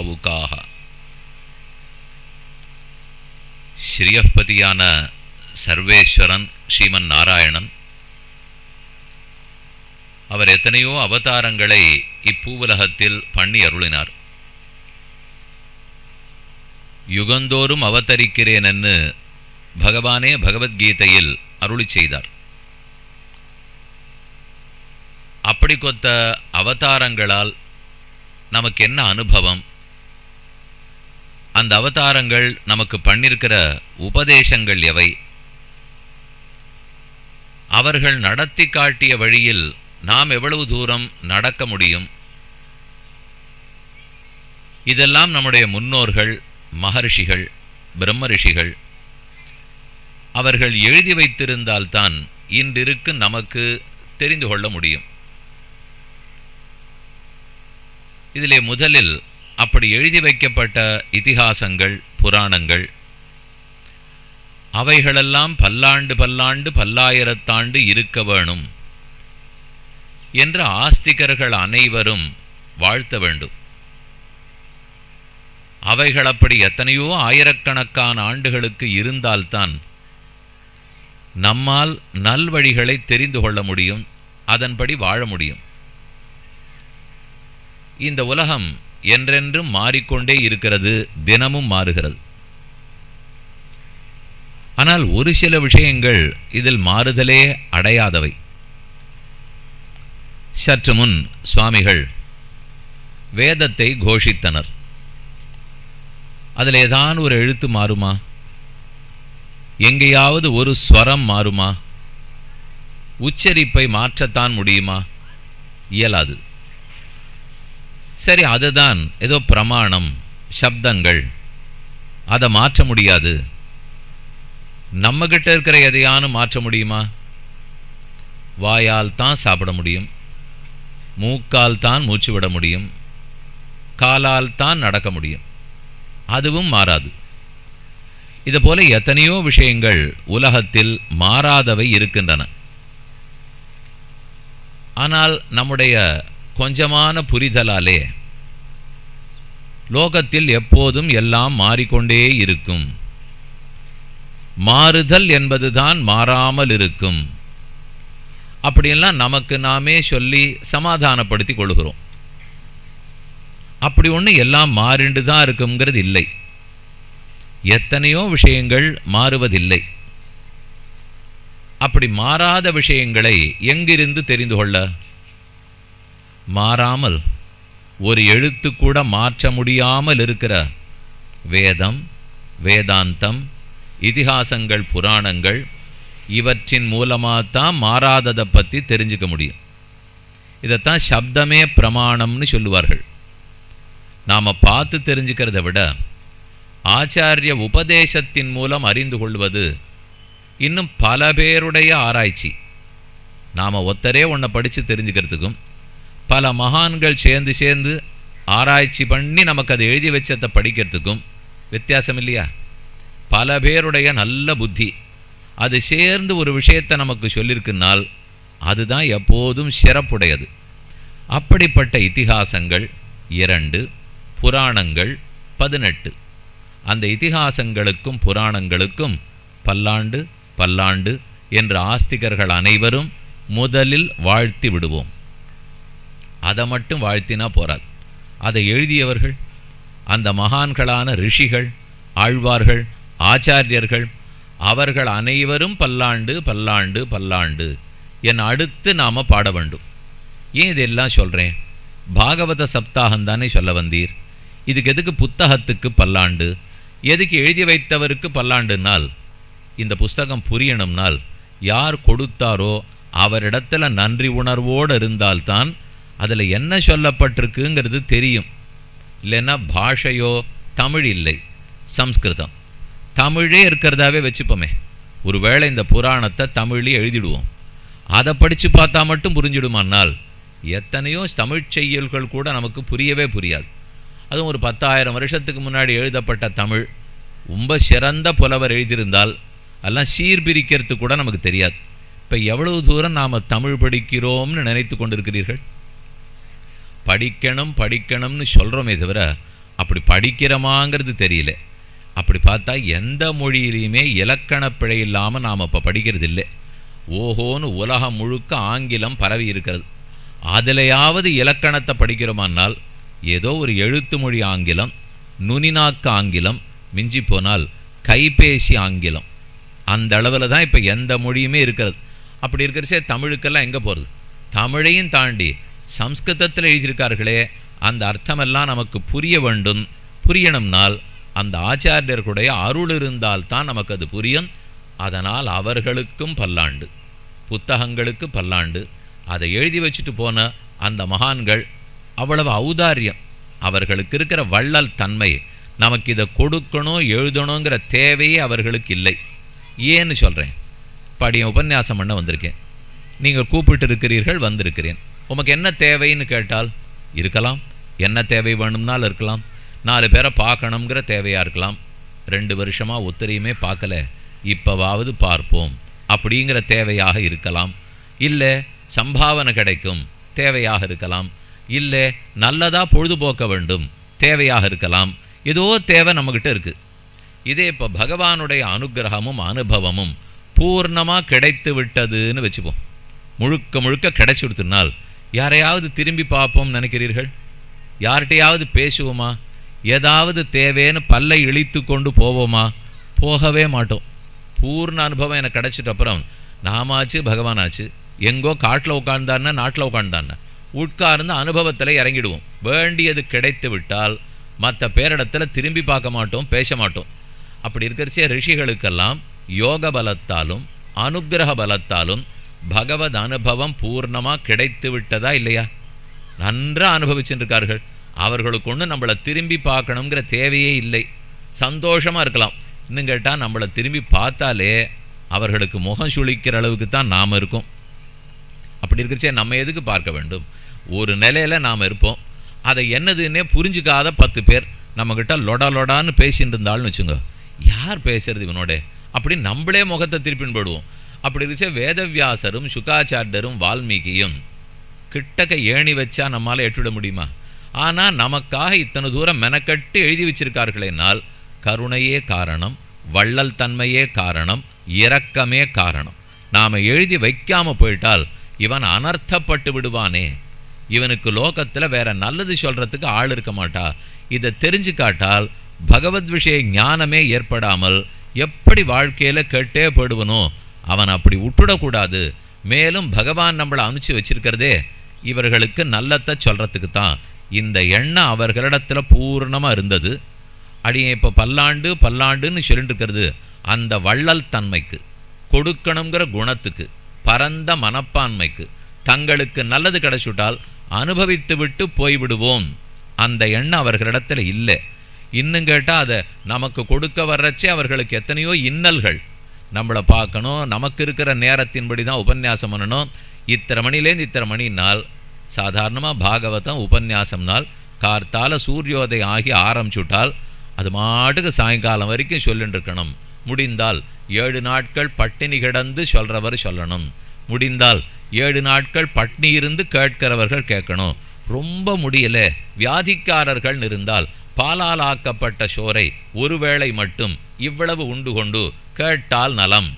பாவுகாக ஸ்ரீயஸ்பதியான சர்வேஸ்வரன் ஸ்ரீமன் நாராயணன் அவர் எத்தனையோ அவதாரங்களை இப்பூவுலகத்தில் பண்ணி அருளினார். யுகந்தோறும் அவதரிக்கிறேன் என்று பகவானே பகவத்கீதையில் அருளி செய்தார். அப்படி கொத்த அவதாரங்களால் நமக்கு என்ன அனுபவம்? அந்த அவதாரங்கள் நமக்கு பண்ணிருக்கிற உபதேசங்கள் எவை? அவர்கள் நடத்தி காட்டிய வழியில் நாம் எவ்வளவு தூரம் நடக்க முடியும்? இதெல்லாம் நம்முடைய முன்னோர்கள் மகர்ஷிகள் பிரம்ம ரிஷிகள் அவர்கள் எழுதி வைத்திருந்தால்தான் இன்றிருக்கு நமக்கு தெரிந்து கொள்ள முடியும். இதிலே முதலில் அப்படி எழுதி வைக்கப்பட்ட இதிகாசங்கள் புராணங்கள் அவைகளெல்லாம் பல்லாண்டு பல்லாண்டு பல்லாயிரத்தாண்டு இருக்க வேணும் என்று ஆஸ்திகர்கள் அனைவரும் வாழ்த்த வேண்டும். அவைகள் அப்படி எத்தனையோ ஆயிரக்கணக்கான ஆண்டுகளுக்கு இருந்தால்தான் நம்மால் நல்வழிகளை தெரிந்து கொள்ள முடியும் அதன்படி வாழ முடியும். இந்த உலகம் என்றென்றும் மாறிக்கொண்டே இருக்கிறது தினமும் மாறுகிறது. ஆனால் ஒரு சில விஷயங்கள் இதில் மாறுதலே அடையாதவை. சற்று முன் சுவாமிகள் வேதத்தை கோஷித்தனர். அதில் ஏதான் ஒரு எழுத்து மாறுமா? எங்கேயாவது ஒரு ஸ்வரம் மாறுமா? உச்சரிப்பை மாற்றத்தான் முடியுமா? இயலாது. சரி அதுதான். ஏதோ பிரமாணம் சப்தங்கள். அதை மாற்ற முடியாது. நம்மகிட்ட இருக்கிற எதையானும் மாற்ற முடியுமா? வாயால் தான் சாப்பிட முடியும். மூக்கால் தான் மூச்சு விட முடியும். காலால் தான் நடக்க முடியும். அதுவும் மாறாது. இதுபோல எத்தனையோ விஷயங்கள் உலகத்தில் மாறாதவை இருக்கின்றன. ஆனால் நம்முடைய கொஞ்சமான புரிதலாலே லோகத்தில் எப்போதும் எல்லாம் மாறிக்கொண்டே இருக்கும். மாறுதல் என்பதுதான் மாறாமல் இருக்கும். அப்படியெல்லாம் நமக்கு நாமே சொல்லி சமாதானப்படுத்தி கொள்கிறோம். அப்படி ஒன்று எல்லாம் மாறிண்டு தான் இருக்குங்கிறது இல்லை. எத்தனையோ விஷயங்கள் மாறுவதில்லை. அப்படி மாறாத விஷயங்களை எங்கிருந்து தெரிந்து கொள்ள? மாறாமல் ஒரு எழுத்து கூட மாற்ற முடியாமல் இருக்கிற வேதம் வேதாந்தம் இதிகாசங்கள் புராணங்கள் இவற்றின் மூலமாக தான் மாறாததை பற்றி தெரிஞ்சுக்க முடியும். இதைத்தான் சப்தமே பிரமாணம்னு சொல்லுவார்கள். நாம் பார்த்து தெரிஞ்சுக்கிறத விட ஆச்சாரிய உபதேசத்தின் மூலம் அறிந்து கொள்வது இன்னும் பல பேருடைய ஆராய்ச்சி. நாம் ஒத்தரே ஒன்றை படித்து தெரிஞ்சுக்கிறதுக்கும் பல மகான்கள் சேர்ந்து சேர்ந்து ஆராய்ச்சி பண்ணி நமக்கு அதை எழுதி வச்சதை படிக்கிறதுக்கும் வித்தியாசம் இல்லையா? பல பேருடைய நல்ல புத்தி. அது சேர்ந்து ஒரு விஷயத்தை நமக்கு சொல்லியிருக்குனால் அதுதான் எப்போதும் சிறப்புடையது. அப்படிப்பட்ட இத்திகாசங்கள் இரண்டு புராணங்கள் பதினெட்டு. அந்த இதிகாசங்களுக்கும் புராணங்களுக்கும் பல்லாண்டு பல்லாண்டு என்ற ஆஸ்திகர்கள் அனைவரும் முதலில் வாழ்த்தி விடுவோம். அதை மட்டும் வாழ்த்தினா போராது அதை எழுதியவர்கள் அந்த மகான்களான ரிஷிகள் ஆழ்வார்கள் ஆச்சாரியர்கள் அவர்கள் அனைவரும் பல்லாண்டு பல்லாண்டு பல்லாண்டு என் அடுத்து நாம் பாட வேண்டும். ஏன் இதெல்லாம் சொல்கிறேன் பாகவத சப்தாகம் தானே சொல்ல வந்தீர். இதுக்கு எதுக்கு புத்தகத்துக்கு பல்லாண்டு? எதுக்கு எழுதி வைத்தவருக்கு பல்லாண்டுனால் இந்த புஸ்தகம் புரியணும்னால் யார் கொடுத்தாரோ அவரிடத்துல நன்றி உணர்வோடு இருந்தால்தான் அதில் என்ன சொல்லப்பட்டிருக்குங்கிறது தெரியும். இல்லைன்னா பாஷையோ தமிழ் இல்லை. சம்ஸ்கிருதம். தமிழே இருக்கிறதாவே வச்சுப்போமே. ஒருவேளை இந்த புராணத்தை தமிழ்லேயே எழுதிடுவோம். அதை படித்து பார்த்தா மட்டும் புரிஞ்சிடுமானால் எத்தனையோ தமிழ் செய்யுள்கள் கூட நமக்கு புரியவே புரியாது. அதுவும் ஒரு பத்தாயிரம் வருஷத்துக்கு முன்னாடி எழுதப்பட்ட தமிழ். ரொம்ப சிறந்த புலவர் எழுதியிருந்தால் அதெல்லாம் சீர்பிரிக்கிறது கூட நமக்கு தெரியாது. இப்போ எவ்வளவு தூரம் நாம் தமிழ் படிக்கிறோம்னு நினைத்து கொண்டிருக்கிறீர்கள்? படிக்கணும் படிக்கணும்னு சொல்கிறோமே தவிர அப்படி படிக்கிறோமாங்கிறது தெரியல. அப்படி பார்த்தா எந்த மொழியிலையுமே இலக்கண பிழை இல்லாமல் நாம் இப்போ படிக்கிறது இல்லை ஓஹோன்னு உலகம் முழுக்க ஆங்கிலம் பரவி இருக்கிறது. அதிலையாவது இலக்கணத்தை படிக்கிறோமானால் ஏதோ ஒரு எழுத்து மொழி ஆங்கிலம் நுனிநாக்கு ஆங்கிலம் மிஞ்சி போனால் கைபேசி ஆங்கிலம். அந்த அளவில் தான் இப்போ எந்த மொழியுமே இருக்கிறது. அப்படி இருக்கிறச்சே தமிழுக்கெல்லாம் எங்கே போகிறது தமிழையும் தாண்டி சம்ஸ்கிருதத்தில் எழுதியிருக்கார்களே அந்த அர்த்தமெல்லாம் நமக்கு புரிய வேண்டும். புரியணும்னால் அந்த ஆச்சாரியர்களுடைய அருள் இருந்தால் தான் நமக்கு அது புரியும். அதனால் அவர்களுக்கும் பல்லாண்டு புத்தகங்களுக்கு பல்லாண்டு. அதை எழுதி வச்சுட்டு போன அந்த மகான்கள் அவ்வளவு ஔதாரியம். அவர்களுக்கு இருக்கிற வள்ளல் தன்மை நமக்கு இதை கொடுக்கணும் எழுதணுங்கிற தேவையே அவர்களுக்கு இல்லை. ஏன்னு சொல்கிறேன் படியும் உபன்யாசம் பண்ண வந்திருக்கேன். நீங்கள் கூப்பிட்டு இருக்கிறீர்கள் வந்திருக்கிறேன். உமக்கு என்ன தேவைன்னு கேட்டால் இருக்கலாம். என்ன தேவை வேணும்னாலும் இருக்கலாம். நாலு பேரை பார்க்கணுங்கிற தேவையாக இருக்கலாம். ரெண்டு வருஷமாக ஒத்தரையுமே பார்க்கல. இப்போவாவது பார்ப்போம். அப்படிங்கிற தேவையாக இருக்கலாம். இல்லை சம்பாவனை கிடைக்கும். தேவையாக இருக்கலாம். இல்லை நல்லதாக பொழுதுபோக்க வேண்டும். தேவையாக இருக்கலாம். ஏதோ தேவை நம்மக்கிட்ட இருக்குது இதே இப்போ பகவானுடைய அனுகிரகமும் அனுபவமும் பூர்ணமாக கிடைத்து விட்டதுன்னு வச்சுப்போம். முழுக்க முழுக்க கிடைச்சி கொடுத்தனால் யாரையாவது திரும்பி பார்ப்போம் நினைக்கிறீர்கள்? யார்கிட்டையாவது பேசுவோமா? ஏதாவது தேவைன்னு பல்லை இழித்து கொண்டு போவோமா? போகவே மாட்டோம். பூர்ண அனுபவம் எனக்கு கிடச்சிட்ட அப்புறம் நாமாச்சு பகவானாச்சு. எங்கோ காட்டில் உட்கார்ந்தான்னா நாட்டில் உட்கார்ந்தான்னா உட்கார்ந்து அனுபவத்தில் இறங்கிடுவோம். வேண்டியது கிடைத்து விட்டால் மற்ற பேரிடத்தில் திரும்பி பார்க்க மாட்டோம் பேச மாட்டோம். அப்படி இருக்கிறச்சே ரிஷிகளுக்கெல்லாம் யோக பலத்தாலும் அனுக்கிரக பலத்தாலும் பகவத் அனுபவம் பூர்ணமாக கிடைத்து விட்டதா இல்லையா? நன்றாக அனுபவிச்சுருக்கார்கள் அவர்களுக்கு ஒன்று நம்மளை திரும்பி பார்க்கணுங்கிற தேவையே இல்லை. சந்தோஷமாக இருக்கலாம். இன்னும் கேட்டால் நம்மளை திரும்பி பார்த்தாலே அவர்களுக்கு முகம் சுழிக்கிற அளவுக்கு தான் நாம் இருக்கோம். அப்படி இருக்கிறச்சே நம்ம எதுக்கு பார்க்க வேண்டும்? ஒரு நிலையில் நாம் இருப்போம். அதை என்னதுன்னே புரிஞ்சுக்காத பத்து பேர் நம்மக்கிட்ட லொடா லொடான்னு பேசிட்டு இருந்தாள்னு வச்சுங்க யார் பேசுறது இவனோட? அப்படி நம்மளே முகத்தை திருப்பின்னு போடுவோம். அப்படி இருந்துச்சு வேதவியாசரும் சுகாச்சாரியரும் வால்மீகியும் கிட்டக்க ஏணி வச்சா நம்மால் எட்டுவிட முடியுமா? ஆனால் நமக்காக இத்தனை தூரம் மெனக்கட்டு எழுதி வச்சிருக்கார்களேனால் கருணையே காரணம் வள்ளல் தன்மையே காரணம் இரக்கமே காரணம். நாம் எழுதி வைக்காமல் போயிட்டால் இவன் அனர்த்தப்பட்டு விடுவானே. இவனுக்கு லோகத்தில் வேற நல்லது சொல்கிறதுக்கு ஆள் இருக்க மாட்டா. இதை தெரிஞ்சு காட்டால் பகவத் விஷய ஞானமே ஏற்படாமல் எப்படி வாழ்க்கையில் கெட்டே போடுவனோ அவன் அப்படி விட்டுடக்கூடாது மேலும் பகவான் நம்மளை அனுப்பிச்சு வச்சிருக்கிறதே இவர்களுக்கு நல்லத்தை சொல்கிறதுக்கு தான் இந்த எண்ணம் அவர்களிடத்தில் பூர்ணமாக இருந்தது. அடியே இப்போ பல்லாண்டு பல்லாண்டுன்னு சொல்லிட்டு இருக்கிறது அந்த வள்ளல் தன்மைக்கு கொடுக்கணுங்கிற குணத்துக்கு பரந்த மனப்பான்மைக்கு தங்களுக்கு நல்லது கிடைச்சுட்டால் அனுபவித்து விட்டு போய்விடுவோம். அந்த எண்ணம் அவர்களிடத்தில் இல்லை. இன்னும் கேட்டால் அதை நமக்கு கொடுக்க வர்றச்சே அவர்களுக்கு எத்தனையோ இன்னல்கள். நம்மளை பார்க்கணும். நமக்கு இருக்கிற நேரத்தின்படி தான் உபன்யாசம் பண்ணணும். இத்தனை மணிலேருந்து இத்தனை மணினால் சாதாரணமாக பாகவதம் உபன்யாசம்னால் கார்த்தால சூரியோதயம் ஆகி ஆரம்பிச்சுட்டால் அது மாட்டுக்கு சாயங்காலம் வரைக்கும் சொல்லிட்டுருக்கணும் முடிந்தால் ஏழு நாட்கள் பட்டினி கிடந்து சொல்கிறவர் சொல்லணும். முடிந்தால் ஏழு நாட்கள் பட்னி இருந்து கேட்கிறவர்கள் கேட்கணும். ரொம்ப முடியல. வியாதிக்காரர்கள் இருந்தால் பாலால் ஆக்கப்பட்ட சோரை ஒருவேளை மட்டும் இவ்வளவு உண்டு கொண்டு கேட்டால் நலம்.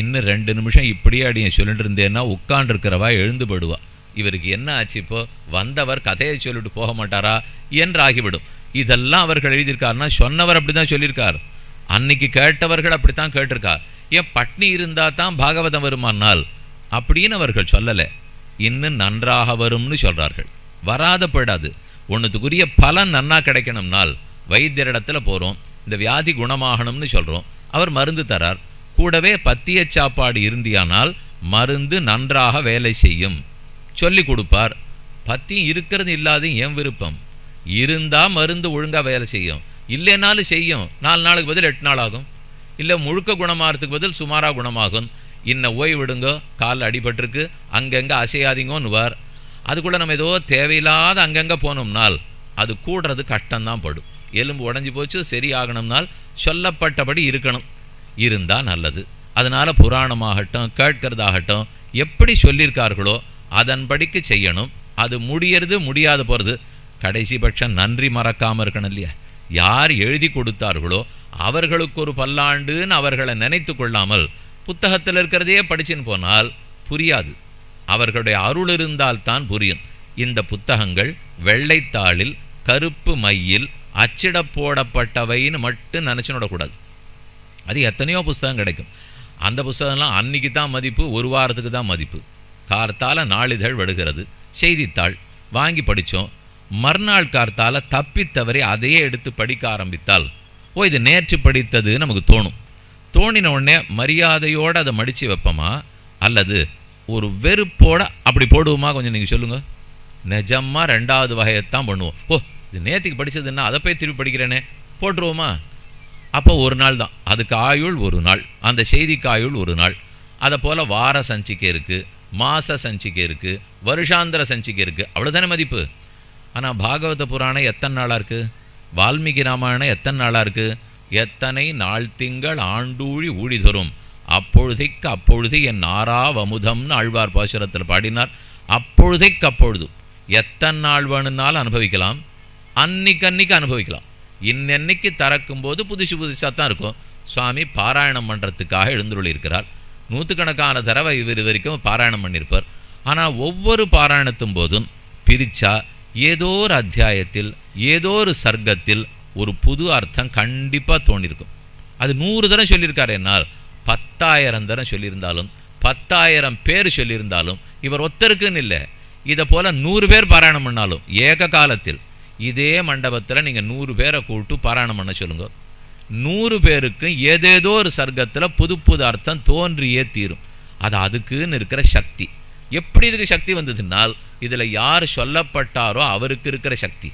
இன்னும் ரெண்டு நிமிஷம் இப்படியே அடிய சொல்லிட்டு இருந்தேன்னா உட்காண்டிருக்கிறவா எழுந்து படுவா இவருக்கு என்ன ஆச்சு இப்போ? வந்தவர் கதையை சொல்லிட்டு போக மாட்டாரா என்று ஆகிவிடும் இதெல்லாம் அவர்கள் எழுதியிருக்காருன்னா சொன்னவர் அப்படி தான் சொல்லியிருக்கார். அன்னைக்கு கேட்டவர்கள் அப்படித்தான் கேட்டிருக்கார். ஏன் பட்னி இருந்தால் தான் பாகவதம் வருமானால் அப்படின்னு அவர்கள் சொல்லலை. இன்னும் நன்றாக வரும்னு சொல்கிறார்கள் வராத போயிடாது. ஒன்றுத்துக்குரிய பலன் நன்னா கிடைக்கணும்னால் வைத்தியரிடத்துல போகிறோம் இந்த வியாதி குணமாகணும்னு சொல்கிறோம் அவர் மருந்து தரார். கூடவே பத்திய சாப்பாடு இருந்தியானால் மருந்து நன்றாக வேலை செய்யும். சொல்லி கொடுப்பார். பத்தியம் இருக்கிறது இல்லாத என் விருப்பம்? இருந்தால் மருந்து ஒழுங்காக வேலை செய்யும். இல்லைனாலும் செய்யும். நாலு நாளுக்கு பதில் எட்டு நாள் ஆகும். இல்லை முழுக்க குணமாகறதுக்கு பதில் சுமாராக குணமாகும். இன்ன ஓய்வு கால் அடிபட்டிருக்கு அங்கங்கே அசையாதீங்கன்னுவார். அதுக்குள்ளே நம்ம ஏதோ தேவையில்லாத அங்கங்கே போனோம்னால் அது கூடுறது கஷ்டம்தான் படும். எலும்பு உடஞ்சி போச்சு சரியாகணும்னால் சொல்லப்பட்டபடி இருக்கணும். இருந்தால் நல்லது. அதனால் புராணமாகட்டும் கேட்கறதாகட்டும் எப்படி சொல்லியிருக்கார்களோ அதன்படிக்கு செய்யணும். அது முடியறது முடியாது போகிறது கடைசி பட்சம் நன்றி மறக்காமல் இருக்கணும் இல்லையா? யார் எழுதி கொடுத்தார்களோ அவர்களுக்கு ஒரு பல்லாண்டுன்னு அவர்களை நினைத்து கொள்ளாமல் புத்தகத்தில் இருக்கிறதையே படிச்சுன்னு போனால் புரியாது. அவர்களுடைய அருள் இருந்தால்தான் புரியும். இந்த புத்தகங்கள் வெள்ளைத்தாளில் கருப்பு மையில் அச்சிட போடப்பட்டவைன்னு மட்டும் நினச்சு விடக்கூடாது அது எத்தனையோ புஸ்தகம் கிடைக்கும். அந்த புஸ்தகம்லாம் அன்னைக்கு தான் மதிப்பு ஒரு வாரத்துக்கு தான் மதிப்பு. கார்த்தால நாளிதழ் விடுகிறது செய்தித்தாள் வாங்கி படித்தோம். மறுநாள் கார்த்தால தப்பித்தவரை அதையே எடுத்து படிக்க ஆரம்பித்தால் ஓ இது நேற்று படித்தது நமக்கு தோணும். தோணின உடனே மரியாதையோடு அதை மடித்து வைப்போமா? அல்லது ஒரு வெறுப்போட அப்படி போடுவோமா? கொஞ்சம் நீங்கள் சொல்லுங்கள் நிஜமாக ரெண்டாவது வகையைத்தான் பண்ணுவோம். ஓ இது நேற்றுக்கு படித்ததுன்னா அதை போய் திருப்பி படிக்கிறேனே. போட்டுருவோமா? அப்போ ஒரு நாள் தான். அதுக்கு ஆயுள் ஒரு நாள். அந்த செய்திக்கு ஆயுள் ஒரு நாள். அதை போல் வார சஞ்சிக்கை இருக்குது மாத சஞ்சிக்கை இருக்குது வருஷாந்திர சஞ்சிக்கை இருக்குது அவ்வளோதானே மதிப்பு? ஆனால் பாகவத புராணம் எத்தனை நாளாக இருக்குது வால்மீகி ராமாயணம் எத்தனை நாளாக இருக்குது எத்தனை நாள் திங்கள் ஆண்டூழி ஊழி தரும். அப்பொழுதைக்கு அப்பொழுது என் நாராவமுதம்னு ஆழ்வார் பாசுரத்தில் பாடினார். அப்பொழுதைக்கு அப்பொழுது. எத்தனை நாள் வேணும்னாலும் அனுபவிக்கலாம். அன்னைக்கு அன்னைக்கு அனுபவிக்கலாம். இன்னன்னைக்கு திறக்கும்போது புதுசு புதுசாக தான் இருக்கும். சுவாமி பாராயணம் பண்ணுறதுக்காக எழுந்துருளி இருக்கிறார் நூற்றுக்கணக்கான தடவை இவர் இது வரைக்கும் பாராயணம் பண்ணியிருப்பார். ஆனால் ஒவ்வொரு பாராயணத்தும் போதும் பிரிச்சா ஏதோ ஒரு அத்தியாயத்தில் ஏதோ ஒரு சர்க்கத்தில் ஒரு புது அர்த்தம் கண்டிப்பாக தோணியிருக்கும். அது நூறு தரம் சொல்லியிருக்கார் என்னால். பத்தாயிரம் தரம் சொல்லியிருந்தாலும் பத்தாயிரம் பேர் சொல்லியிருந்தாலும் இவர் ஒத்தருக்குன்னு இல்லை. இதை போல் நூறு பேர் பாராயணம் பண்ணாலும் ஏக காலத்தில் இதே மண்டபத்தில் நீங்கள் நூறு பேரை கூப்பிட்டு பாராயணம் பண்ண சொல்லுங்கள் நூறு பேருக்கும் ஏதேதோ ஒரு சர்க்கத்தில் புது புது அர்த்தம் தோன்றியே தீரும். அது அதுக்குன்னு இருக்கிற சக்தி. எப்படி இதுக்கு சக்தி வந்ததுனால் இதில் யார் சொல்லப்பட்டாரோ அவருக்கு இருக்கிற சக்தி.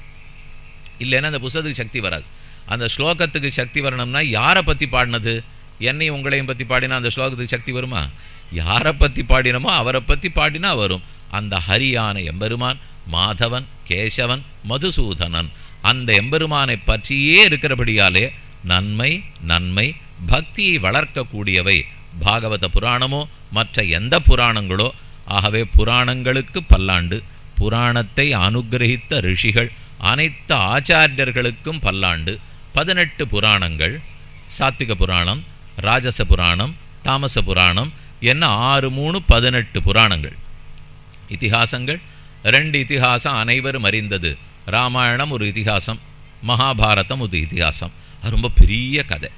இல்லைன்னா அந்த புஸ்தகத்துக்கு சக்தி வராது. அந்த ஸ்லோகத்துக்கு சக்தி வரணும்னா யாரை பற்றி பாடினது? என்னையும் உங்களையும் பற்றி பாடினா அந்த ஸ்லோகத்துக்கு சக்தி வருமா? யாரை பற்றி பாடினமோ அவரை பற்றி பாடினா வரும். அந்த ஹரியான எம்பெருமான் மாதவன் கேசவன் மதுசூதனன். அந்த எம்பெருமானை பற்றியே இருக்கிறபடியாலே நன்மை நன்மை பக்தியை வளர்க்கக்கூடியவை. பாகவத புராணமோ மற்ற எந்த புராணங்களோ ஆகவே புராணங்களுக்கு பல்லாண்டு புராணத்தை அனுகிரகித்த ரிஷிகள் அனைத்து ஆச்சாரியர்களுக்கும் பல்லாண்டு பதினெட்டு புராணங்கள் சாத்திக புராணம் ராஜச புராணம் தாமச புராணம் என்ன ஆறு மூணு பதினெட்டு புராணங்கள். இத்திஹாசங்கள் ரெண்டு இத்திஹாசம் அனைவரும் அறிந்தது. ராமாயணம் ஒரு இதிகாசம் மகாபாரதம் ஒரு இதிகாசம் அது ரொம்ப பெரிய கதை.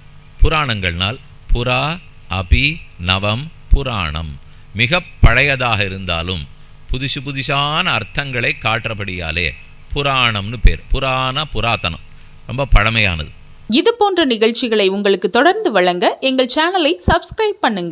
புராணங்கள்னால் புறா அபி நவம் புராணம். மிக பழையதாக இருந்தாலும் புதுசு புதுசான அர்த்தங்களை காட்டுறபடியாலே புராணம்னு பேர். புராண புராதனம் ரொம்ப பழமையானது. இது போன்ற நிகழ்ச்சிகளை உங்களுக்கு தொடர்ந்து வழங்க எங்கள் சேனலை சப்ஸ்கிரைப் பண்ணுங்க.